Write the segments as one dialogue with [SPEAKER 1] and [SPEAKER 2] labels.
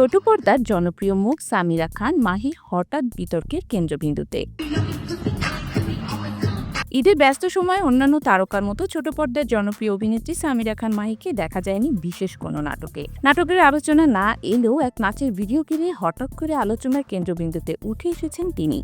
[SPEAKER 1] ছোট পর্দার জনপ্রিয় মুখ সামিরা খান, মাহি হঠাৎ বিতর্কের কেন্দ্রবিন্দুতে। ঈদের ব্যস্ত সময়ে অন্যান্য তারকার মতো ছোট পর্দার জনপ্রিয় অভিনেত্রী সামিরা খান, মাহিকে দেখা যায়নি বিশেষ কোনো নাটকে। নাটকের আলোচনা না এলেও এক নাচের ভিডিও কিনে হঠাৎ করে আলোচনার কেন্দ্রবিন্দুতে উঠে এসেছেন তিনি।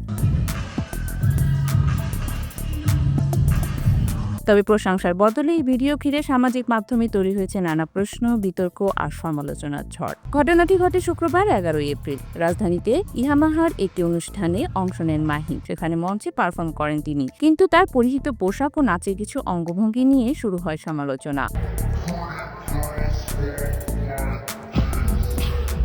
[SPEAKER 1] তবে প্রশংসার বদলে এই ভিডিও ঘিরে সামাজিক মাধ্যমে তৈরি হয়েছে নানা প্রশ্ন, বিতর্ক আর সমালোচনার ঝড়। ঘটনাটি ঘটে শুক্রবার এগারোই এপ্রিল। রাজধানীতে ইহামাহার একটি অনুষ্ঠানে অংশ নেন মাহি। সেখানে মঞ্চে পারফর্ম করেন তিনি। কিন্তু তার পরিচিত পোশাক ও নাচের কিছু অঙ্গভঙ্গি নিয়ে শুরু হয় সমালোচনা।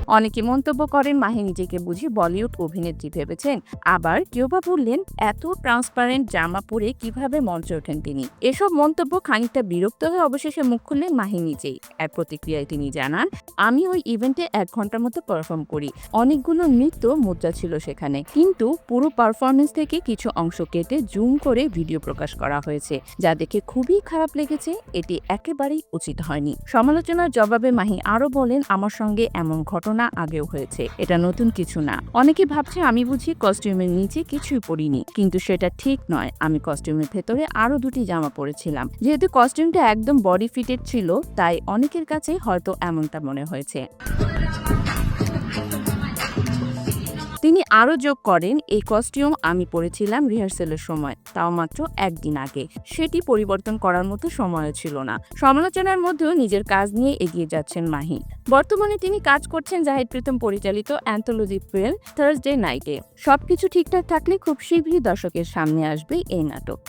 [SPEAKER 1] অনেকে মন্তব্য করেন, মাহি নিজেকে বুঝি বলিউড অভিনেত্রী ভেবেছেন। আবার কেউ বা বললেন, এত ট্রান্সপারেন্ট জামা পরে কীভাবে মঞ্চে ওঠেন তিনি? এসব মন্তব্য খানিকটা বিরক্ত হয়ে অবশেষে মুখ খুললেন মাহি নিজেই। এক প্রতিক্রিয়ায় তিনি জানান, আমি ওই ইভেন্টে এক ঘণ্টার মতো পারফর্ম করি। অনেকগুলো নৃত্য মুদ্রা ছিল সেখানে। কিন্তু পুরো পারফরমেন্স থেকে কিছু অংশ কেটে জুম করে ভিডিও প্রকাশ করা হয়েছে। যা দেখে খুবই খারাপ লেগেছে। এটি একেবারেই উচিত হয়নি। সমালোচনার জবাবে মাহি আরও বলেন, আমার সঙ্গে এমন ঘটনা আগেও হয়েছে। এটা নতুন কিছু না। অনেকে ভাবছে আমি বুঝি কস্টিউমের নিচে কিছুই পরিনি। কিন্তু সেটা ঠিক নয়। আমি কস্টিউমের ভেতরে আরও দুটি জামা পরেছিলাম। যেহেতু কস্টিউমটা একদম বডি ফিটেড ছিল, তাই অনেকের কাছে হয়তো এমনটা মনে হয়েছে। আরও যোগ করেন, এই কস্টিউম আমি পরেছিলাম রিহার্সেলের সময়, তাও মাত্র একদিন আগে। সেটি পরিবর্তন করার মতো সময়ও ছিল না। সমালোচনার মধ্যেও নিজের কাজ নিয়ে এগিয়ে যাচ্ছেন মাহি। বর্তমানে তিনি কাজ করছেন জাহিদ প্রীতম পরিচালিত অ্যান্থোলজি ফিল্ম থার্সডে নাইটে সবকিছু ঠিকঠাক থাকলে খুব শীঘ্রই দর্শকের সামনে আসবে এই নাটক।